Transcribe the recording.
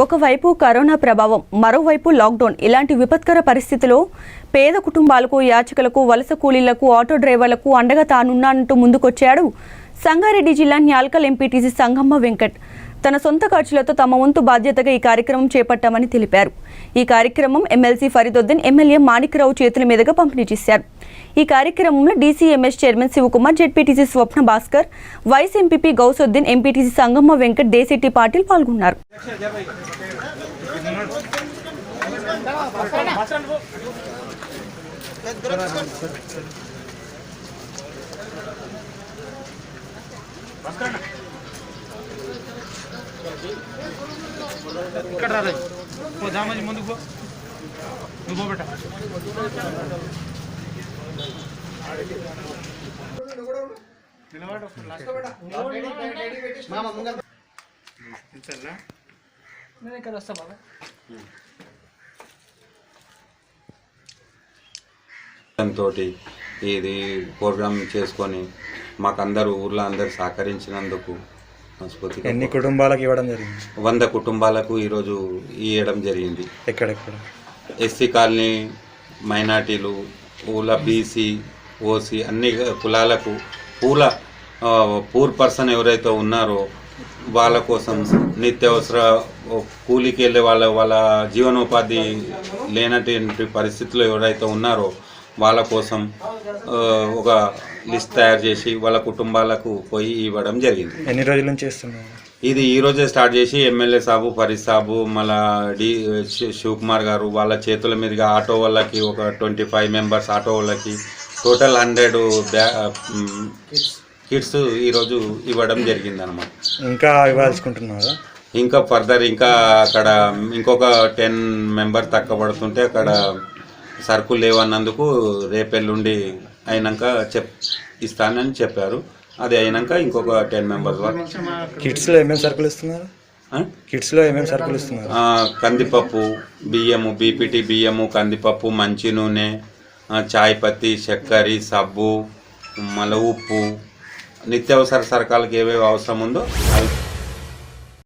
ఒకవైపు కరోనా ప్రభావం మరోవైపు లాక్డౌన్. ఇలాంటి విపత్కర పరిస్థితిలో పేద కుటుంబాలకు యాచకులకు వలస కూలీలకు ఆటో డ్రైవర్లకు అండగా తానున్నానంటూ ముందుకొచ్చాడు సంగారెడ్డి జిల్లా న్యాల్కల్ ఎంపీటీసీ సంగమ్మ వెంకట్. తన సొంత ఖర్చులతో తమ వంతు బాధ్యతగా ఈ కార్యక్రమం చేపట్టామని తెలిపారు. ఈ కార్యక్రమం ఎమ్మెల్సీ ఫరీదుద్దీన్ ఎమ్మెల్యే మాణిక్రావు చేతుల మీదుగా పంపిణీ చేశారు. ఈ కార్యక్రమంలో DCMS chairman Shivakumar ZPTC Swapna Bhaskar vice MPP Gousuddin MPTC Sangamma Venkat Desetti Patil పాల్గొన్నారు. ఇక్కడ రా పో దామని ముందుకు పో. నువ్వు పో నేను ఇక్కడ వస్తా బాబా. తోటి ఇది ప్రోగ్రామ్ చేసుకొని మాకందరూ ఊర్లో అందరు సహకరించినందుకు మనస్ఫూర్తిగా ఎన్ని కుటుంబాలకు ఇవ్వడం జరిగింది? వంద కుటుంబాలకు ఈరోజు ఇవ్వడం జరిగింది. ఎక్కడెక్కడ? ఎస్సీ కాలనీ మైనార్టీలు ఊళ్ళ బీసీ ఓసీ అన్ని కులాలకు పూల పూర్ పర్సన్ ఎవరైతే ఉన్నారో వాళ్ళ కోసం నిత్యావసర కూలికి వెళ్ళే వాళ్ళ వాళ్ళ జీవనోపాధి లేనటువంటి పరిస్థితుల్లో ఎవరైతే ఉన్నారో వాళ్ళ కోసం ఒక లిస్ట్ తయారు చేసి వాళ్ళ కుటుంబాలకు పోయి ఇవ్వడం జరిగింది. ఎన్ని రోజుల నుంచి చేస్తున్నారు? ఇది ఈ రోజే స్టార్ట్ చేసి ఎమ్మెల్యే సాబు ఫరీద్ సాబు మళ్ళా డి శివకుమార్ గారు వాళ్ళ చేతుల మీదుగా ఆటో వాళ్ళకి ఒక ట్వంటీ ఫైవ్ మెంబర్స్ ఆటో వాళ్ళకి టోటల్ హండ్రెడ్ బ్యా కిట్స్ ఈరోజు ఇవ్వడం జరిగింది అనమాట ఇంకా ఇవ్వాల్సుకుంటున్నారా? ఇంకా ఫర్దర్ ఇంకా అక్కడ ఇంకొక టెన్ మెంబర్ తక్కువ పడుతుంటే అక్కడ సరుకులు లేవన్నందుకు రేపెల్లుండి అయినాక చెప్ ఇస్తానని చెప్పారు. అది అయినాక ఇంకొక టెన్ మెంబర్స్ వరకు కిట్స్లో ఏమేమి సరుకులు ఇస్తున్నారు? ఆ? కిట్స్లో ఏమేమి సరుకులు ఇస్తున్నారు? కందిపప్పు బియ్యము బీపీటీ బియ్యము కందిపప్పు మంచి నూనె చాయ్ పత్తి చక్కెర సబ్బు మళ్ళీ ఉప్పు నిత్యావసర సరకాలకు ఏవేవి అవసరం ఉందో అవి